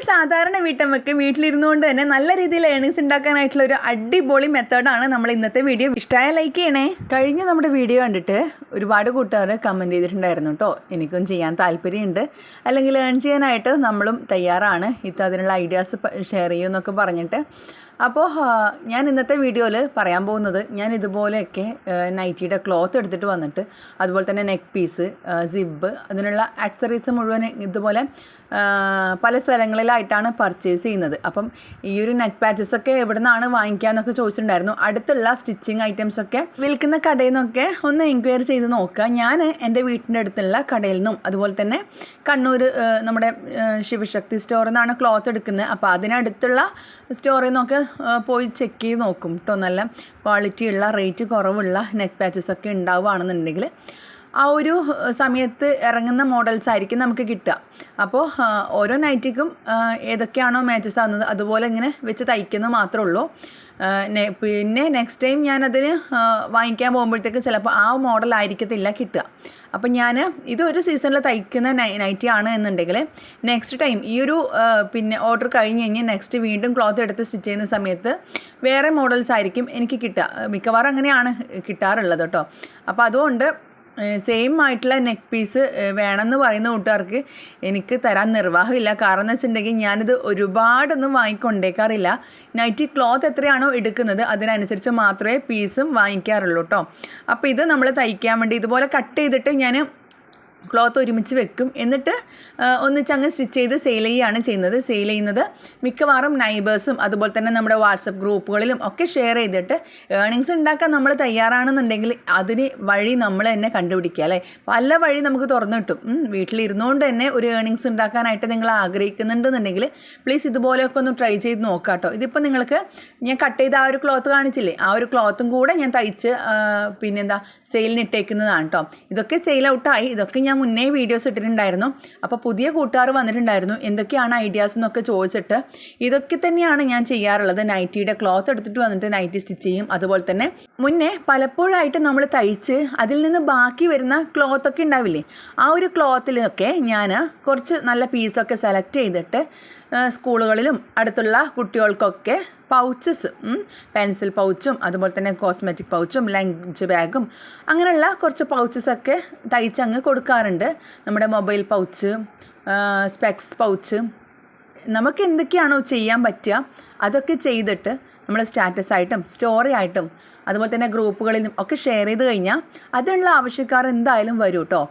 ഒരു സാധാരണ വീട്ടമ്മക്ക് വീട്ടിലിരുന്നുകൊണ്ട് തന്നെ നല്ല രീതിയിൽ ഏണിങ്സ് ഉണ്ടാക്കാനായിട്ടുള്ള ഒരു അടിപൊളി മെത്തേഡാണ് നമ്മൾ ഇന്നത്തെ വീഡിയോ ഇഷ്ടമായ ലൈക്ക് ചെയ്യണേ. കഴിഞ്ഞ നമ്മുടെ വീഡിയോ കണ്ടിട്ട് ഒരുപാട് കൂട്ടുകാർ കമന്റ് ചെയ്തിട്ടുണ്ടായിരുന്നു കേട്ടോ എനിക്കും ചെയ്യാൻ താല്പര്യമുണ്ട്. അല്ലെങ്കിൽ ഏൺ ചെയ്യാനായിട്ട് നമ്മളും തയ്യാറാണ്. ഇത്ത അതിനുള്ള ഐഡിയാസ് ഷെയർ ചെയ്യുമെന്നൊക്കെ പറഞ്ഞിട്ട്. അപ്പോൾ ഞാൻ ഇന്നത്തെ വീഡിയോയിൽ പറയാൻ പോകുന്നത് ഞാൻ ഇതുപോലെയൊക്കെ നൈറ്റിയുടെ ക്ലോത്ത് എടുത്തിട്ട് വന്നിട്ട് അതുപോലെ തന്നെ നെക്ക് പീസ് സിബ് അതിനുള്ള ആക്സറീസ് മുഴുവൻ ഇതുപോലെ പല സ്ഥലങ്ങളിലായിട്ടാണ് പർച്ചേസ് ചെയ്യുന്നത്. അപ്പം ഈ ഒരു നെക്ക് പാച്ചസ് ഒക്കെ എവിടെ നിന്നാണ് വാങ്ങിക്കാന്നൊക്കെ ചോദിച്ചിട്ടുണ്ടായിരുന്നു. അടുത്തുള്ള സ്റ്റിച്ചിങ് ഐറ്റംസ് ഒക്കെ വിൽക്കുന്ന കടയിൽ നിന്നൊക്കെ ഒന്ന് എൻക്വയറി ചെയ്ത് നോക്കുക. ഞാൻ എന്റെ വീട്ടിന്റെ അടുത്തുള്ള കടയിൽ നിന്നും അതുപോലെ തന്നെ കണ്ണൂർ നമ്മുടെ ശിവശക്തി സ്റ്റോറിൽ നിന്നാണ് ക്ലോത്ത് എടുക്കുന്നത്. അപ്പോൾ അതിനടുത്തുള്ള സ്റ്റോറിൽ നിന്നൊക്കെ പോയി ചെക്ക് ചെയ്ത് നോക്കും കേട്ടോ നല്ല ക്വാളിറ്റിയുള്ള റേറ്റ് കുറവുള്ള നെക്ക് പാച്ചസ് ഒക്കെ ഉണ്ടാവുകയാണെന്നുണ്ടെങ്കിൽ ആ ഒരു സമയത്ത് ഇറങ്ങുന്ന മോഡൽസ് ആയിരിക്കും നമുക്ക് കിട്ടുക. അപ്പോൾ ഓരോ നൈറ്റിക്കും ഏതൊക്കെയാണോ മാച്ചസ് ആവുന്നത് അതുപോലെ ഇങ്ങനെ വെച്ച് തയ്ക്കുന്നത് മാത്രമേ ഉള്ളൂ. പിന്നെ നെക്സ്റ്റ് ടൈം ഞാനതിന് വാങ്ങിക്കാൻ പോകുമ്പോഴത്തേക്ക് ചിലപ്പോൾ ആ മോഡൽ ആയിരിക്കത്തില്ല കിട്ടുക. അപ്പം ഞാൻ ഇത് ഒരു സീസണിൽ തയ്ക്കുന്ന നൈറ്റി ആണ് എന്നുണ്ടെങ്കിൽ നെക്സ്റ്റ് ടൈം ഈ ഒരു പിന്നെ ഓർഡർ കഴിഞ്ഞ് കഴിഞ്ഞ് നെക്സ്റ്റ് വീണ്ടും ക്ലോത്ത് എടുത്ത് സ്റ്റിച്ച് ചെയ്യുന്ന സമയത്ത് വേറെ മോഡൽസ് ആയിരിക്കും എനിക്ക് കിട്ടുക. മിക്കവാറും അങ്ങനെയാണ് കിട്ടാറുള്ളത് കേട്ടോ. അപ്പോൾ അതുകൊണ്ട് സെയിം ആയിട്ടുള്ള നെക്ക് പീസ് വേണമെന്ന് പറയുന്ന കൂട്ടുകാർക്ക് എനിക്ക് തരാൻ നിർവാഹമില്ല. കാരണം എന്ന് വെച്ചിട്ടുണ്ടെങ്കിൽ ഞാനിത് ഒരുപാടൊന്നും വാങ്ങിക്കൊണ്ടേക്കാറില്ല. നൈറ്റി ക്ലോത്ത് എത്രയാണോ എടുക്കുന്നത് അതിനനുസരിച്ച് മാത്രമേ പീസും വാങ്ങിക്കാറുള്ളൂ കേട്ടോ അപ്പോൾ ഇത് നമ്മൾ തയ്ക്കാൻ വേണ്ടി ഇതുപോലെ കട്ട് ചെയ്തിട്ട് ഞാൻ ക്ലോത്ത് ഒരുമിച്ച് വെക്കും. എന്നിട്ട് ഒന്നിച്ചങ്ങ് സ്റ്റിച്ച് ചെയ്ത് സെയിൽ ചെയ്യുകയാണ് ചെയ്യുന്നത്. സെയിൽ ചെയ്യുന്നത് മിക്കവാറും നൈബേഴ്സും അതുപോലെ തന്നെ നമ്മുടെ വാട്സപ്പ് ഗ്രൂപ്പുകളിലും ഒക്കെ ഷെയർ ചെയ്തിട്ട് ഏണിങ്സ് ഉണ്ടാക്കാൻ നമ്മൾ തയ്യാറാണെന്നുണ്ടെങ്കിൽ അതിന് വഴി നമ്മൾ തന്നെ കണ്ടുപിടിക്കുക അല്ലേ? പല വഴി നമുക്ക് തുറന്നു കിട്ടും. വീട്ടിലിരുന്നുകൊണ്ട് തന്നെ ഒരു ഏണിങ്സ് ഉണ്ടാക്കാനായിട്ട് നിങ്ങൾ ആഗ്രഹിക്കുന്നുണ്ടെന്നുണ്ടെങ്കിൽ പ്ലീസ് ഇതുപോലെയൊക്കെ ഒന്ന് ട്രൈ ചെയ്ത് നോക്കാം കേട്ടോ. ഇതിപ്പോൾ നിങ്ങൾക്ക് ഞാൻ കട്ട് ചെയ്ത ആ ഒരു ക്ലോത്ത് കാണിച്ചില്ലേ? ആ ഒരു ക്ലോത്തും കൂടെ ഞാൻ തയ്ച്ച് പിന്നെന്താ സെയിലിന് ഇട്ടേക്കുന്നതാണ് കേട്ടോ. ഇതൊക്കെ സെയിൽ ഔട്ടായി. ഇതൊക്കെ ഞാൻ മുന്നേ വീഡിയോസ് ഇട്ടിട്ടുണ്ടായിരുന്നു. അപ്പോൾ പുതിയ കൂട്ടുകാർ വന്നിട്ടുണ്ടായിരുന്നു. എന്തൊക്കെയാണ് ഐഡിയാസ് എന്നൊക്കെ ചോദിച്ചിട്ട് ഇതൊക്കെ തന്നെയാണ് ഞാൻ ചെയ്യാറുള്ളത്. നൈറ്റിയുടെ ക്ലോത്ത് എടുത്തിട്ട് വന്നിട്ട് നൈറ്റി സ്റ്റിച്ച് ചെയ്യും. അതുപോലെ തന്നെ മുന്നേ പലപ്പോഴായിട്ട് നമ്മൾ തയ്ച്ച് അതിൽ നിന്ന് ബാക്കി വരുന്ന ക്ലോത്തൊക്കെ ഉണ്ടാവില്ലേ? ആ ഒരു ക്ലോത്തിലൊക്കെ ഞാൻ കുറച്ച് നല്ല പീസൊക്കെ സെലക്ട് ചെയ്തിട്ട് സ്കൂളുകളിലും അടുത്തുള്ള കുട്ടികൾക്കൊക്കെ പൗച്ചസ് പെൻസിൽ പൗച്ചും അതുപോലെ തന്നെ കോസ്മെറ്റിക് പൗച്ചും ലഞ്ച് ബാഗും അങ്ങനെയുള്ള കുറച്ച് പൗച്ചസൊക്കെ തയ്ച്ചങ്ങ് കൊടുക്കാറുണ്ട്. നമ്മുടെ മൊബൈൽ പൗച്ച് സ്പെക്സ് പൗച്ച് നമുക്ക് എന്തൊക്കെയാണോ ചെയ്യാൻ പറ്റുക അതൊക്കെ ചെയ്തിട്ട് നമ്മൾ സ്റ്റാറ്റസ് ആയിട്ടും സ്റ്റോറി ആയിട്ടും അതുപോലെ തന്നെ ഗ്രൂപ്പുകളിലും ഒക്കെ ഷെയർ ചെയ്ത് കഴിഞ്ഞാൽ അതിനുള്ള ആവശ്യക്കാർ എന്തായാലും വരും കേട്ടോ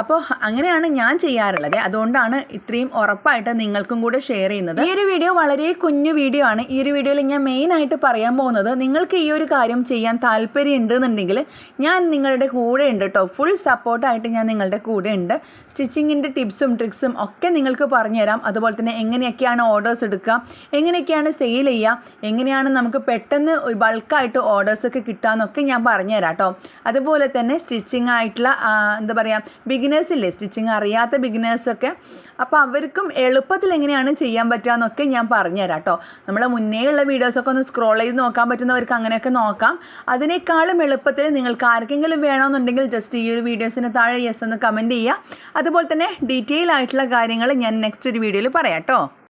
അപ്പോൾ അങ്ങനെയാണ് ഞാൻ ചെയ്യാറുള്ളത്. അതുകൊണ്ടാണ് ഇത്രയും ഉറപ്പായിട്ട് നിങ്ങൾക്കും കൂടെ ഷെയർ ചെയ്യുന്നത്. ഈ ഒരു വീഡിയോ വളരെ കുഞ്ഞു വീഡിയോ ആണ്. ഈ ഒരു വീഡിയോയിൽ ഞാൻ മെയിൻ ആയിട്ട് പറയാൻ പോകുന്നത് നിങ്ങൾക്ക് ഈ ഒരു കാര്യം ചെയ്യാൻ താല്പര്യം ഉണ്ടെന്നുണ്ടെങ്കിൽ ഞാൻ നിങ്ങളുടെ കൂടെ ഉണ്ട് കേട്ടോ ഫുൾ സപ്പോർട്ടായിട്ട് ഞാൻ നിങ്ങളുടെ കൂടെ ഉണ്ട്. സ്റ്റിച്ചിങ്ങിന്റെ ടിപ്സും ട്രിക്സും ഒക്കെ നിങ്ങൾക്ക് പറഞ്ഞുതരാം. അതുപോലെ തന്നെ എങ്ങനെയൊക്കെയാണ് ഓർഡേഴ്സ് എടുക്കുക? എങ്ങനെയൊക്കെയാണ് സെയിൽ ചെയ്യുക? എങ്ങനെയാണ് നമുക്ക് പെട്ടെന്ന് ബൾക്കായിട്ട് ഓർഡേഴ്സൊക്കെ കിട്ടാമെന്നൊക്കെ ഞാൻ പറഞ്ഞുതരാം കേട്ടോ അതുപോലെ തന്നെ സ്റ്റിച്ചിങ് ആയിട്ടുള്ള എന്താ പറയുക ബിഗിനേഴ്സ് ഇല്ലേ? സ്റ്റിച്ചിങ് അറിയാത്ത ബിഗിനേഴ്സൊക്കെ അപ്പോൾ അവർക്കും എളുപ്പത്തിൽ എങ്ങനെയാണ് ചെയ്യാൻ പറ്റുക എന്നൊക്കെ ഞാൻ പറഞ്ഞുതരാം കേട്ടോ നമ്മൾ മുന്നേ ഉള്ള വീഡിയോസൊക്കെ ഒന്ന് സ്ക്രോൾ ചെയ്ത് നോക്കാൻ പറ്റുന്നവർക്ക് അങ്ങനെയൊക്കെ നോക്കാം. അതിനേക്കാളും എളുപ്പത്തിൽ നിങ്ങൾക്ക് ആർക്കെങ്കിലും വേണമെന്നുണ്ടെങ്കിൽ ജസ്റ്റ് ഈ ഒരു വീഡിയോസിന് താഴെ യെസ് എന്ന് കമന്റ് ചെയ്യുക. അതുപോലെ തന്നെ ഡീറ്റെയിൽ ആയിട്ടുള്ള കാര്യങ്ങൾ ഞാൻ നെക്സ്റ്റ് ഒരു വീഡിയോയിൽ പറയാം കേട്ടോ